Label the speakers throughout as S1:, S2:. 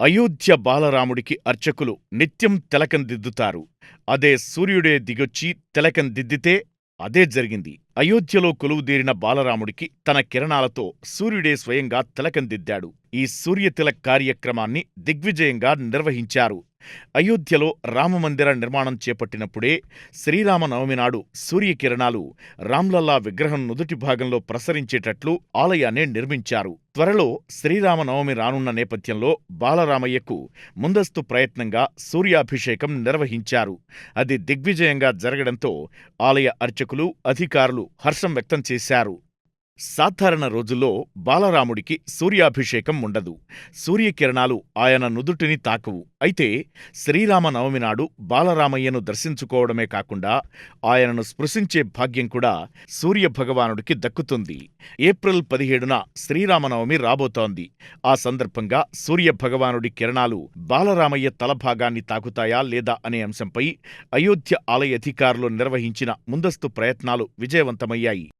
S1: అయోధ్య బాలరాముడికి అర్చకులు నిత్యం తిలకం దిద్దుతారు అదే సూర్యుడే దిగొచ్చి తిలకం దిద్దితే అదే జరిగింది. అయోధ్యలో కొలువుదీరిన బాలరాముడికి తన కిరణాలతో సూర్యుడే స్వయంగా తిలకందిద్దాడు. ఈ సూర్యతిలక్ కార్యక్రమాన్ని దిగ్విజయంగా నిర్వహించారు. అయోధ్యలో రామమందిర నిర్మాణం చేపట్టినప్పుడే శ్రీరామనవమి నాడు సూర్యకిరణాలు రామ్లల్లా విగ్రహం నుదుటి భాగంలో ప్రసరించేటట్లు ఆలయాన్ని నిర్మించారు. త్వరలో శ్రీరామనవమి రానున్న నేపథ్యంలో బాలరామయ్యకు ముందస్తు ప్రయత్నంగా సూర్యాభిషేకం నిర్వహించారు. అది దిగ్విజయంగా జరగడంతో ఆలయ అర్చకులు అధికారులు హర్షం వ్యక్తం చేశారు. సాధారణ రోజుల్లో బాలరాముడికి సూర్యాభిషేకం ఉండదు. సూర్యకిరణాలు ఆయన నుదుటిని తాకవు. అయితే శ్రీరామనవమి నాడు బాలరామయ్యను దర్శించుకోవడమే కాకుండా ఆయనను స్పృశించే భాగ్యం కూడా సూర్యభగవానుడికి దక్కుతుంది. ఏప్రిల్ పదిహేడున శ్రీరామనవమి రాబోతోంది. ఆ సందర్భంగా సూర్యభగవానుడి కిరణాలు బాలరామయ్య తలభాగాన్ని తాకుతాయా లేదా అనే అంశంపై అయోధ్య ఆలయ అధికారులు నిర్వహించిన ముందస్తు ప్రయత్నాలు విజయవంతమయ్యాయి.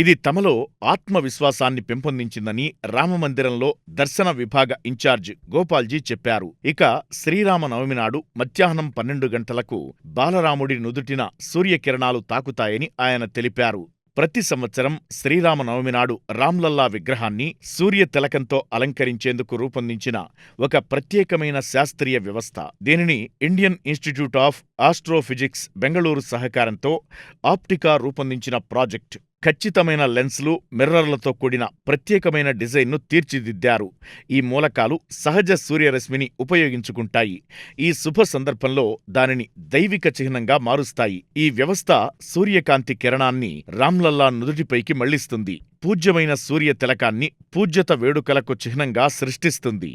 S1: ఇది తమలో ఆత్మవిశ్వాసాన్ని పెంపొందించిందని రామమందిరంలో దర్శన విభాగ ఇన్ఛార్జ్ గోపాల్జీ చెప్పారు. ఇక శ్రీరామనవమి నాడు మధ్యాహ్నం పన్నెండు గంటలకు బాలరాముడి నుదుటిన సూర్యకిరణాలు తాకుతాయని ఆయన తెలిపారు. ప్రతి సంవత్సరం శ్రీరామనవమి నాడు రామ్లల్లా విగ్రహాన్ని సూర్య తిలకంతో అలంకరించేందుకు రూపొందించిన ఒక ప్రత్యేకమైన శాస్త్రీయ వ్యవస్థ. దీనిని Indian Institute of Astrophysics Bengaluru సహకారంతో ఆప్టికా రూపొందించిన ప్రాజెక్ట్. ఖచ్చితమైన లెన్స్లు మిర్రర్లతో కూడిన ప్రత్యేకమైన డిజైన్ను తీర్చిదిద్దారు. ఈ మూలకాలు సహజ సూర్యరశ్మిని ఉపయోగించుకుంటాయి. ఈ శుభ సందర్భంలో దానిని దైవిక చిహ్నంగా మారుస్తాయి. ఈ వ్యవస్థ సూర్యకాంతి కిరణాన్ని రామ్లల్లా నుదుటిపైకి మళ్ళిస్తుంది. పూజ్యమైన సూర్య తిలకాన్ని పూజ్యత వేడుకలకు చిహ్నంగా సృష్టిస్తుంది.